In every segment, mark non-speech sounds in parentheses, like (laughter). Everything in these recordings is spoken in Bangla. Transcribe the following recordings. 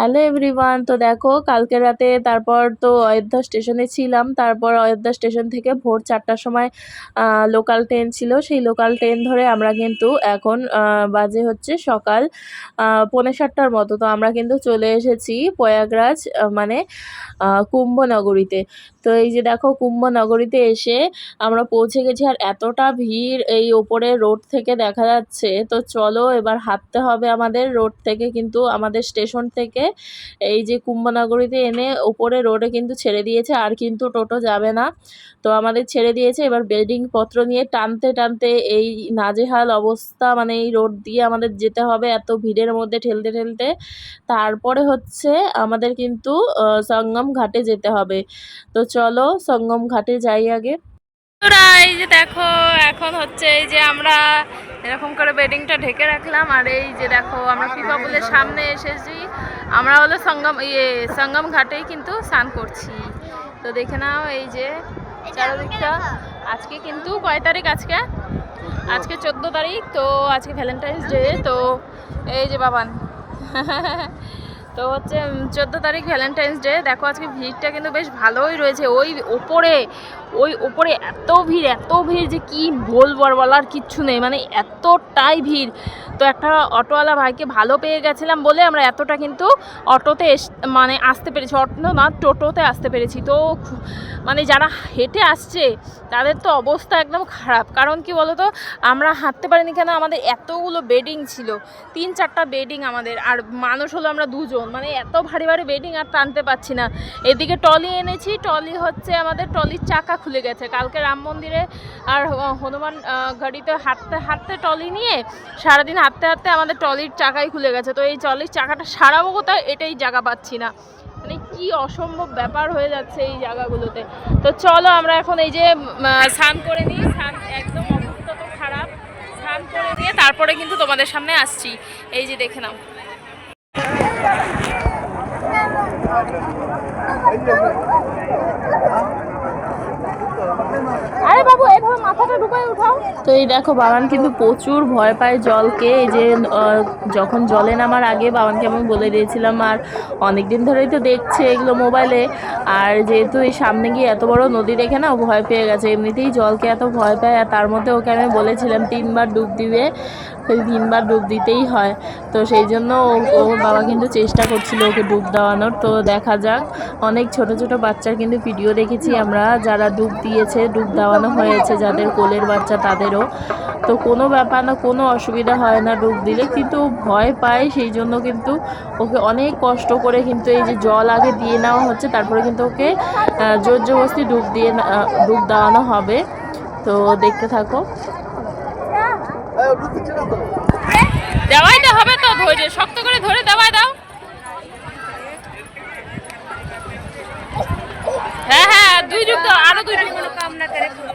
হ্যালো এভরিওয়ান, তো দেখো কালকে রাতে তারপর তো অযোধ্যা স্টেশনে ছিলাম, তারপর অযোধ্যা স্টেশন থেকে ভোর চারটার সময় লোকাল ট্রেন ছিল। সেই লোকাল ট্রেন ধরে আমরা কিন্তু এখন বাজে হচ্ছে সকাল পৌনে সাতটার মতো। তো আমরা কিন্তু চলে এসেছি প্রয়াগরাজ মানে কুম্ভনগরীতে। তো এই যে দেখো কুম্ভনগরীতে এসে আমরা পৌঁছে গেছি আর এতটা ভিড় এই ওপরে রোড থেকে দেখা যাচ্ছে। তো চলো এবার হাঁটতে হবে আমাদের রোড থেকে কিন্তু আমাদের স্টেশন থেকে। এই যে কুম্ভনগরীতে এনে ওপরে রোডে কিন্তু ছেড়ে দিয়েছে, আর কিন্তু টোটো যাবে না। তো আমাদের ছেড়ে দিয়েছে, এবার বেডিং পত্র নিয়ে টানতে টানতে এই নাজেহাল অবস্থা মানে এই রোড দিয়ে আমাদের যেতে হবে এত ভিড়ের মধ্যে ঠেলতে ঠেলতে। তারপরে হচ্ছে আমাদের কিন্তু সঙ্গম ঘাটে যেতে হবে। তো চলো সঙ্গম ঘাটে যাই আগে। এই যে দেখো এখন হচ্ছে এই যে আমরা এরকম করে বেডিংটা ঢেকে রাখলাম আর এই যে দেখো আমরা পিপাপুলের সামনে এসেছি। আমরা হলো সঙ্গম ইয়ে সঙ্গম ঘাটেই কিন্তু স্নান করছি। তো দেখে নাও এই যে চারদিকটা। আজকে কিন্তু কয় তারিখ আজকে? আজকে চোদ্দ তারিখ তো আজকে ভ্যালেন্টাইন্স ডে তো এই যে বাবান। (laughs) তো হচ্ছে চোদ্দ তারিখ ভ্যালেন্টাইন্স ডে। দেখো, আজকে ভিড়টা কিন্তু বেশ ভালোই রয়েছে। ওই ওপরে ওই ওপরে এত ভিড় এত ভিড় যে কি বলব আর বলার কিচ্ছু নেই। মানে এতটাই ভিড়। তো একটা অটোওয়ালা ভাইকে ভালো পেয়ে গেছিলাম বলে আমরা এতটা কিন্তু অটোতে মানে আসতে পেরেছি। অটো, না টোটোতে আসতে পেরেছি। তো মানে যারা হেঁটে আসছে, তাদের তো অবস্থা একদম খারাপ। কারণ কি বলতো, আমরা হাঁটতে পারিনি কেন? আমাদের এতগুলো বেডিং ছিল। তিন, চারটা বেডিং আমাদের। আর মানুষ হলো আমরা দুজন। মানে এত ভারী ভারী বেডিং আর টানতে পারছি না। এদিকে টলি এনেছি। টলি হচ্ছে আমাদের টলির চাকা খুলে গেছে। কালকে রাম মন্দিরে আর হনুমান গাড়িতে হাঁটতে হাঁটতে টলি নিয়ে সারাদিন হাঁটতে হাঁটতে আমাদের টলির চাকাই খুলে গেছে। তো এই টলির চাকাটা সারাবো কোথায় এটাই জায়গা পাচ্ছি না। মানে কি অসম্ভব ব্যাপার হয়ে যাচ্ছে এই জায়গাগুলোতে। তো চলো আমরা এখন এই যে স্নান করে নিই। স্নান একদম অবস্থা তো খারাপ। স্নান করে দিয়ে তারপরে কিন্তু তোমাদের সামনে আসছি। এই যে দেখে নাও। আরে বাবু তো এই দেখো, বাবান কিন্তু প্রচুর ভয় পায় জলকে। এই যে যখন জলে নামার আগে বাবানকে আমি বলে দিয়েছিলাম, আর অনেক দিন ধরেই তো দেখছে এগুলো মোবাইলে। আর যেহেতু এই সামনে গিয়ে এত বড় নদী দেখে না ভয় পেয়ে গেছে। এমনিতেই জলকে এত ভয় পায়, আর তার মধ্যে ওকে আমি বলেছিলাম, তিনবার ডুব দিবে। তিনবার ডুব দিতেই হয়। তো সেই জন্য ও- ওর বাবা কিন্তু চেষ্টা করছিল ওকে ডুব দেওয়ানোর। তো দেখা যাক, অনেক ছোট ছোট বাচ্চার কিন্তু ভিডিও দেখেছি আমরা, যারা ডুব দিয়েছে, ডুব দেওয়ানো হয়েছে যাদের। কোলের বাচ্চা তাদেরও। তো কোনো ব্যাপার না, কোনো অসুবিধা হয় না ডুব দিলে। কিন্তু ভয় পায়, সেই জন্য কিন্তু ওকে অনেক কষ্ট করে কিন্তু এই যে জল আগে দিয়ে নেওয়া হচ্ছে, তারপরে কিন্তু ওকে জোর জবরদস্তি ডুব দিয়ে ডুব দেওয়ানো হবে। তো দেখতে থাকো। হবে তো ধরে শক্ত করে ধরে দেওয়াই দাও। হ্যাঁ হ্যাঁ দুই যুগ আরও দুই যুগ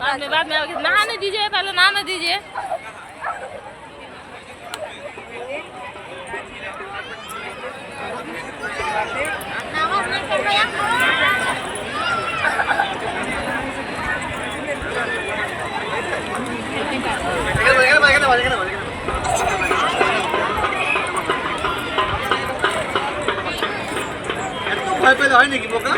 बाद में बाद में नहाने दीजिए पहले नहाने दीजिए ভয় পেলে হয় নাকি বোকা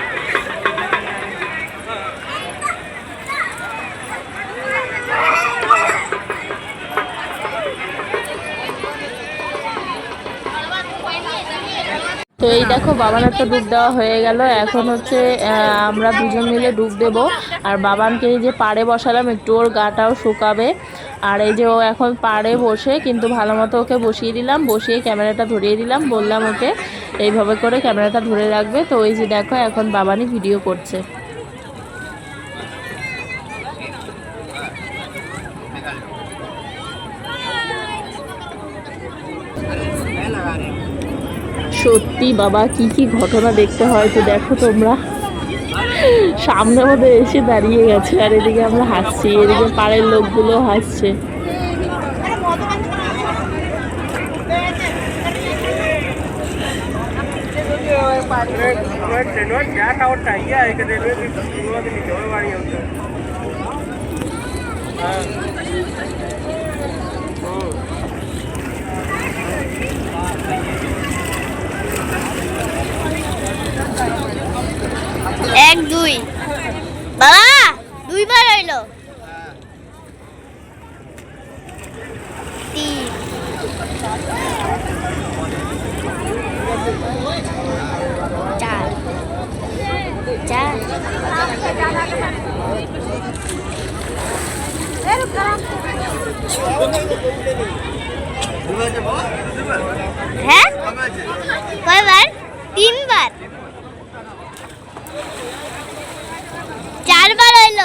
তো এই দেখো বাবান একটা ডুব দেওয়া হয়ে গেল। এখন হচ্ছে আমরা দুজন মিলে ডুব দেব। আর বাবানকে এই যে পাড়ে বসালাম, একটু ওর গাটাও শুকাবে। আর এই যে ও এখন পাড়ে বসে, কিন্তু ভালো মতো ওকে বসিয়ে দিলাম। বসিয়ে ক্যামেরাটা ধরিয়ে দিলাম, বললাম ওকে, এইভাবে করে ক্যামেরাটা ধরে রাখবে। তো ওই যে দেখো, এখন বাবানই ভিডিও করছে। সত্যি বাবা কি কি ঘটনা দেখতে হয় তো দেখো তোমরা সামনে আমাদের এসে দাঁড়িয়ে গেছে আর এদিকে আমরা হাসছি এদিকে পাড়ের লোকগুলো হাসছে ट्रेनवर চারবার হইল।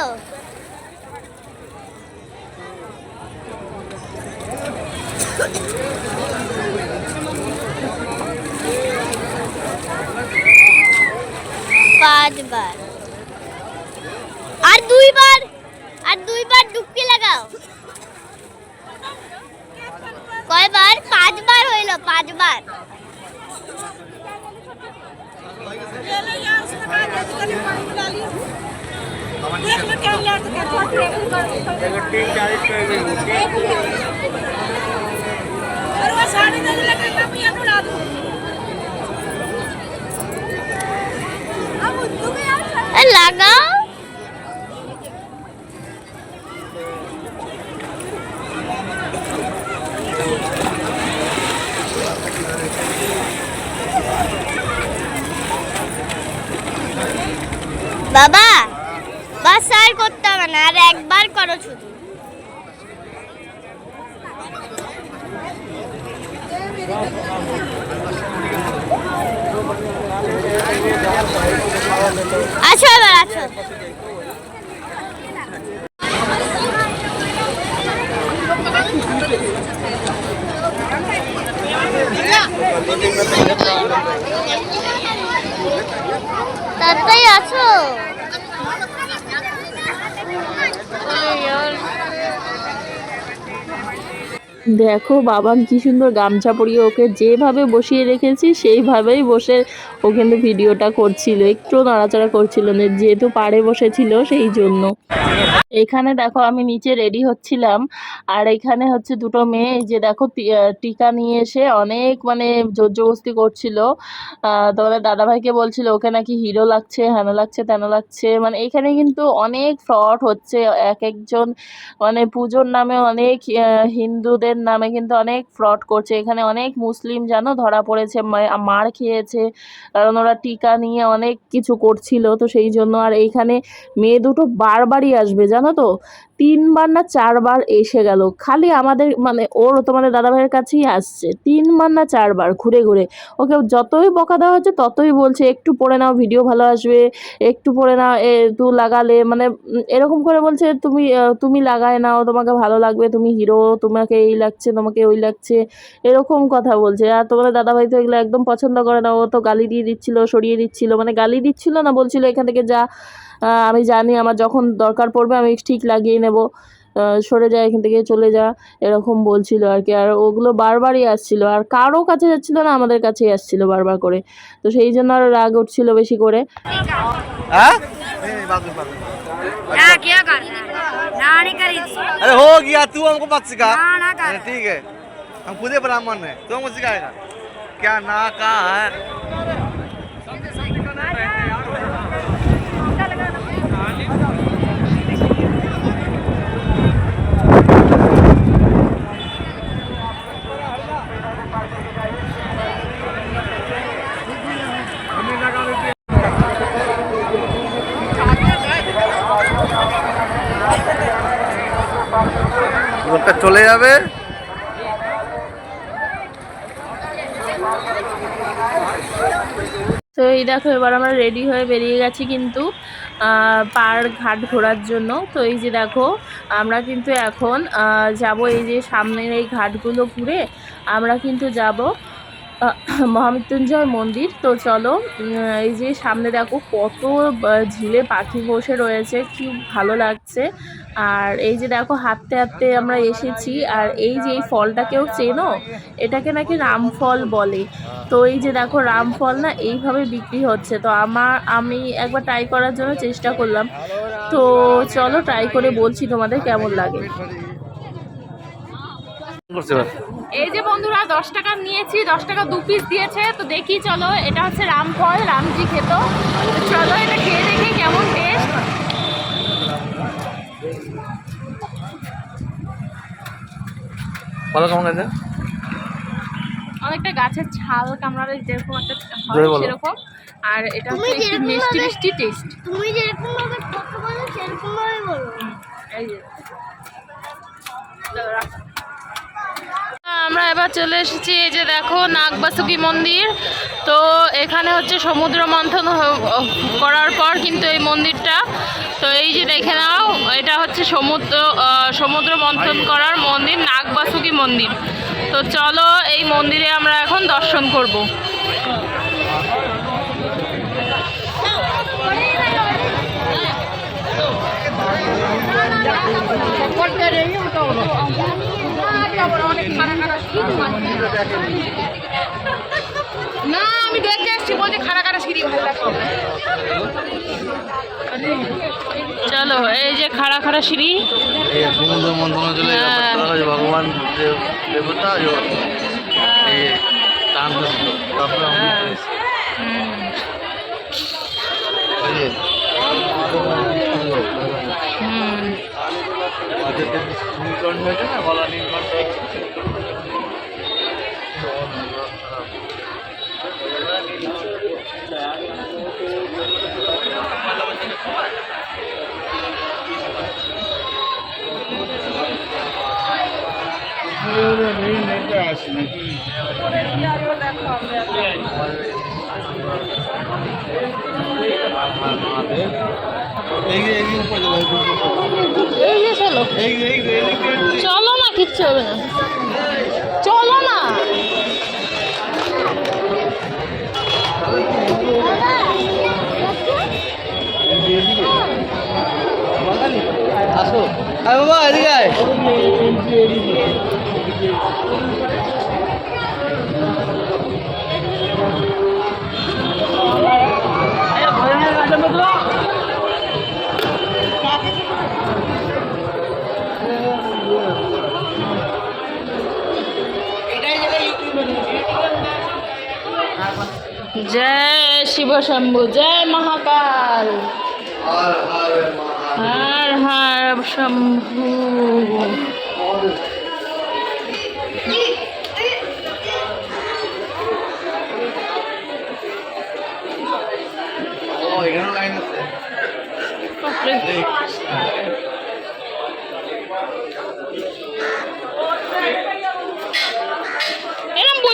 আছো। দেখো বাবা কি সুন্দর গামছা পরিয়ে ওকে যেভাবে বসিয়ে রেখেছি সেইভাবেই বসে ও কিন্তু ভিডিওটা করছিল একটু নাড়াচাড়া করছিল না যেহেতু পাড়ে বসেছিল সেই জন্য। এখানে দেখো আমি নিচে রেডি হচ্ছিলাম। আর এখানে হচ্ছে দুটো মেয়ে যে দেখো টিকা নিয়ে এসে অনেক মানে জোর জবস্তি করছিল তোমাদের দাদাভাইকে বলছিল, ওকে নাকি হিরো লাগছে, হেন লাগছে, তেন লাগছে। মানে এখানে কিন্তু অনেক ফ্রড হচ্ছে। এক একজন মানে পুজোর নামে অনেক হিন্দুদের নামে কিন্তু অনেক ফ্রড করছে। এখানে অনেক মুসলিম, জানো, ধরা পড়েছে মার খেয়েছে। কারণ ওরা টিকা নিয়ে অনেক কিছু করছিল, তো সেই জন্য। আর এইখানে মেয়ে দুটো বারবারই আসবে, জানো তো? তিনবার না চারবার এসে গেল। খালি আমাদের মানে ওর তোমাদের দাদাভাইয়ের কাছেই আসছে। তিনবার না চারবার, ঘুরে ঘুরে। ওকে যতই বকা দেওয়া হচ্ছে, ততই বলছে, একটু পরে নাও, ভিডিও ভালো আসবে। একটু পরে নাও, এ, তু লাগালে। মানে এরকম করে বলছে, তুমি তুমি লাগায় নাও, তোমাকে ভালো লাগবে, তুমি হিরো, তোমাকে এই লাগছে, তোমাকে ওই লাগছে। এরকম কথা বলছে। আর তোমাদের দাদাভাই তো এগুলো একদম পছন্দ করে না। ও তো গালি দিয়ে দিচ্ছিল, সরিয়ে দিচ্ছিল। মানে গালি দিচ্ছিল না, বলছিল, এখান থেকে যা। আমি জানি আমার যখন দরকার পড়বে আমি ঠিক লাগিয়ে নেব আহ, সরে যা এখান থেকে চলে যা এরকম বলছিল আর কি আর ওগুলো বারবারই আসছিল আর কারো কাছে যাচ্ছিল না আমাদের কাছেই আসছিল বারবার করে তো সেই জন্য আরও রাগ উঠছিল বেশি করে हाँ नहीं नहीं बाद में बाद में ना क्या करना है? ना नहीं करी थी अरे हो गया तू हमको मत सिखा ना ना कर अरे ठीक है हम खुद ही ब्राह्मण है तू हमको सिखाएगा क्या ना का है লোকটা চলে যাবে। তো এই দেখো, এবার আমরা রেডি হয়ে বেরিয়ে গেছি কিন্তু পার ঘাট ঘোরার জন্য। তো এই যে দেখো, আমরা কিন্তু এখন যাব এই যে সামনের এই ঘাটগুলো ঘুরে, আমরা কিন্তু যাব (clears throat) মহামৃত্যুঞ্জয় মন্দির। তো চলো এই যে সামনে দেখো কত ঝিলে পাখি বসে রয়েছে, কি ভালো লাগছে। আর এই যে দেখো, হাঁটতে হাঁটতে আমরা এসেছি। আর এই যে এই ফলটাকেও চেনো? এটাকে নাকি রামফল বলে। তো এই যে দেখো, রামফল না এইভাবে বিক্রি হচ্ছে। তো আমার, আমি একবার ট্রাই করার জন্য চেষ্টা করলাম। তো চলো ট্রাই করে বলছি তোমাদের কেমন লাগে। এই যে বন্ধুরা দশ টাকা নিয়েছি দশ টাকা দু পিস দিয়েছে। তো দেখি চলো এটা হচ্ছে রামফল রামজি খেত। চলো এটা খেয়ে দেখি কেমন টেস্ট বলো কেমন আছে? অনেকটা গাছের ছাল কামড়ালে যেরকম একটা হয় সেরকম। আর এটা হচ্ছে একটু মিষ্টি মিষ্টি টেস্ট তুমি যেরকম ভাবে কথা বলো সেরকম ভাবে বলো। এই যে। রাখো। আমরা এবার চলে এসেছি, এই যে দেখো নাগবাসুকি মন্দির। তো এখানে হচ্ছে সমুদ্র মন্থন করার পর কিন্তু এই মন্দিরটা। তো এই যে দেখে নাও, এটা হচ্ছে সমুদ্র সমুদ্র মন্থন করার মন্দির, নাগবাসুকি মন্দির। তো চলো এই মন্দিরে আমরা এখন দর্শন করব। না আমি দেখতে আসছি বলছি খাড়া খাড়া সিঁড়ি ভালো লাগছে চলো এই যে খাড়া খাড়া সিঁড়ি সমুদ্র মন্থনে চলে হ্যাঁ। ভগবান দেবতা তারপরে আমাদের যে নীলকণ্ঠ হয়েছে না গলা নীলকণ্ঠ এই যে এই যে উপরে চলে। না কিচ্ছু হবে না। চলো না। আসো। আরে বাবা এদিকে জয় শিব শম্ভু জয় মহাকাল। হর হর শম্ভু।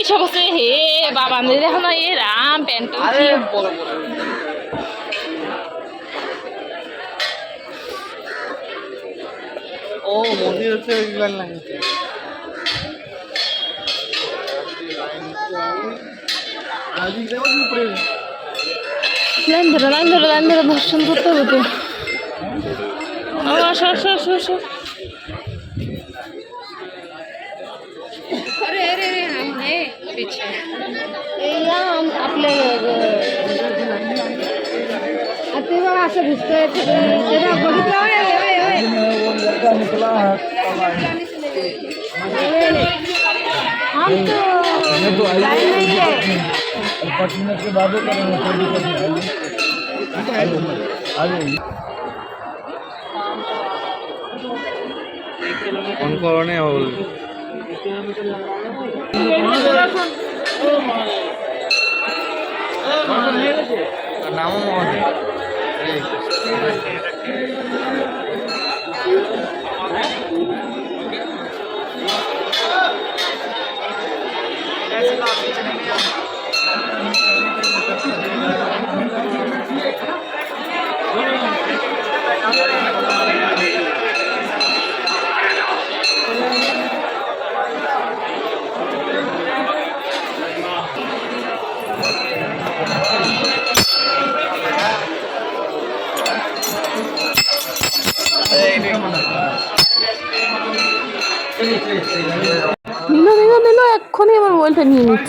বৈশা বসে হে বাবা আমি দেখো না এ রাম প্যান্ট আরে বড় বড়। ও মন্দির হচ্ছে ওই লাইন লাইন ধরো লাইন ধরো লাইন ধরো দর্শন করতে হবে তো। আসো আসো আসো আসো। पीछे। या आपले ते बघा असं भिजतंय ते बघितलं होय होय होय हम तो टाइम नहीं है पाँच मिनट के बाद करेंगे कौन कौन है और নামও মহাদেব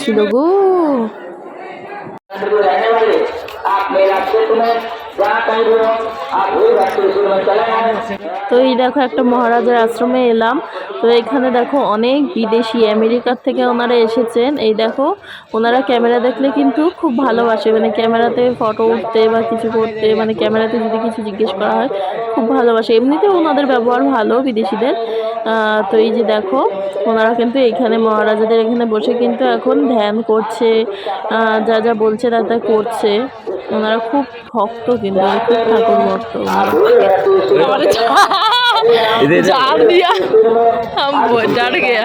ছিল গো। তো এই দেখো একটা মহারাজার আশ্রমে এলাম। তো এখানে দেখো অনেক বিদেশি আমেরিকার থেকে ওনারা এসেছেন। এই দেখো, ওনারা ক্যামেরা দেখলে কিন্তু খুব ভালোবাসে। মানে ক্যামেরাতে ফটো উঠতে বা কিছু করতে মানে ক্যামেরাতে যদি কিছু জিজ্ঞেস করা হয়, খুব ভালোবাসে। এমনিতে ওনাদের ব্যবহার ভালো বিদেশিদের। তো এই যে দেখো ওনারা কিন্তু এখানে মহারাজাদের এখানে বসে কিন্তু এখন ধ্যান করছে আহ, যা যা বলছে তা তা করছে ওনারা খুব ভক্ত কিন্তু খুব ঠাকুর ভক্ত झाड़ दिया हम वो डर गया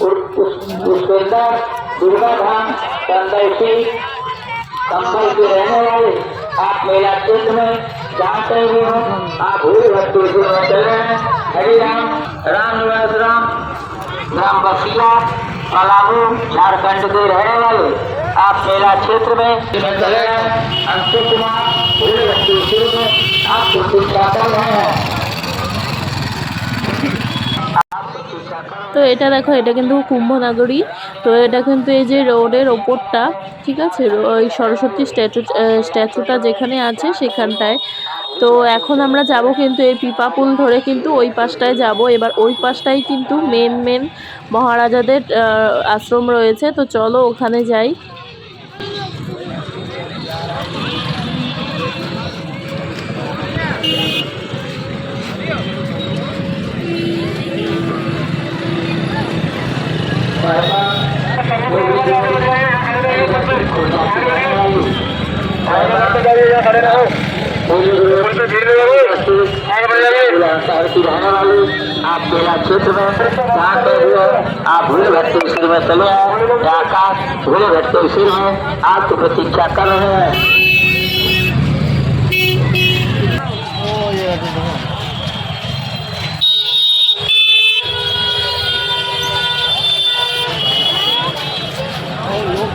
पुष्पेंद्र दुर्गा धाम कंदैसी कंबल के रहने वाले आप मेला क्षेत्र में जानते भी हो। आप भूल भक्ति से बोलते रहे हरे राम राम निवास राम। ग्राम बसिया पलामू झारखंड के रहने वाले आप मेरा क्षेत्र में अंशु कुमार भूल भक्ति में आप कुछ चाहते हैं। তো এটা দেখো, এটা কিন্তু কুম্ভনাগরী। তো এটা কিন্তু এই যে রোডের ওপরটা, ঠিক আছে? ওই সরস্বতী স্ট্যাচু স্ট্যাচুটা যেখানে আছে সেখানটায়। তো এখন আমরা যাব কিন্তু এই পিপা পুল ধরে কিন্তু ওই পাশটায় যাব। এবার ওই পাশটাই কিন্তু মেন মেন মহারাজাদের আশ্রম রয়েছে। তো চলো ওখানে যাই। आप मेला क्षेत्र में जहाँ भूल भटके शिर में भूल भटके शिर में आपकी प्रतीक्षा कर रहे हैं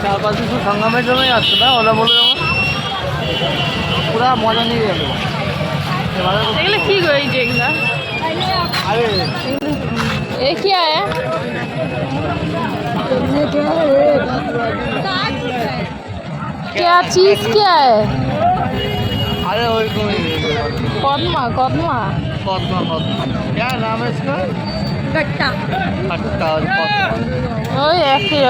চারপাশে শুধু সংগ্রামের জন্যই আসছে না ওরা বলে যেমন পুরা মজা নিয়ে গেল এবারে তো- এগুলো কি গো এই যেগুলা আরে ये क्या है क्या चीज क्या है अरे वही कोई कदमा कदमा पद्मा पद्मा क्या नाम है इसका गट्टा खट्टा और पद्मा ওই একই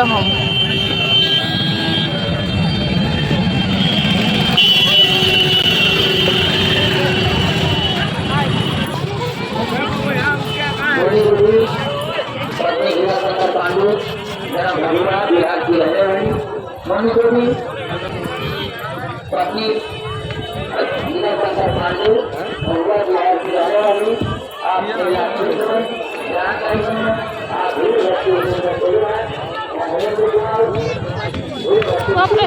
রকম बड़ी बड़ी पत्नी हीराशंकर पांडे जरा महिला बिहार की रहने वाली मनुष्योनी पत्नी हीराशंकर पांडे महिला बिहार की रहने वाली आप मेरा क्षेत्र में जहाँ कहीं भी आप भूल भक्ति में चले आए या नरेंद्र कुमार भूल भक्ति বাপরে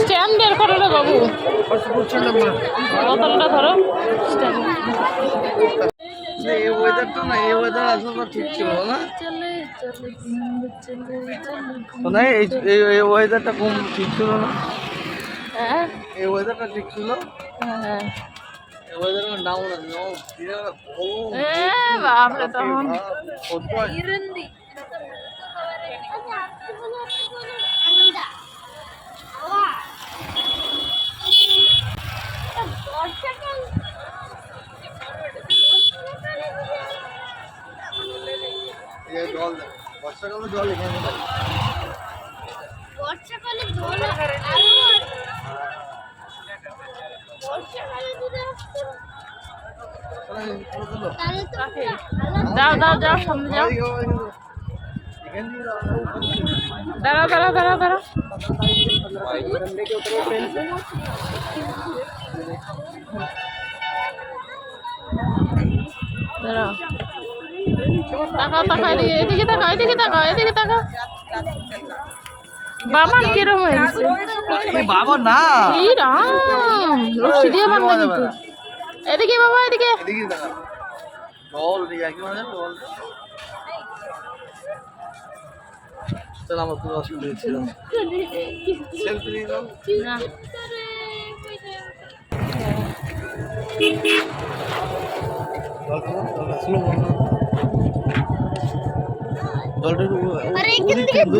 স্ট্যান্ড বের করো রে বাবু বোতলটা ধরো স্ট্যান্ড এই ওয়েদারটা না এই ওয়েদার আসলে ঠিক ছিল না। না এই ওয়েদারটা কম ঠিক ছিল না। হ্যাঁ এই ওয়েদারটা ঠিক ছিল। হ্যাঁ এই ওয়েদারটা ডাউন আছে ও দিনের তখন। কত- জল দেখো, বর্ষাকালে জল এখানে থাকে। বর্ষাকালে জল যাও সামনে যাও। দাঁড়াও। তাকাও তাকাও এদিকে তাকাও এদিকে তাকাও এদিকে বাবা কিরম হয়েছে? বাবা না। এই রাম রশি দিয়ে বান্ধা কিন্তু। এদিকে বাবা এদিকে। এদিকে দেখা জল দিয়ে কি মানে জল চল আমার পুরো অসুবিধা হচ্ছিল সেলফি নিয়ে নাও। না। জলটা জলটা স্লো জলটা একটু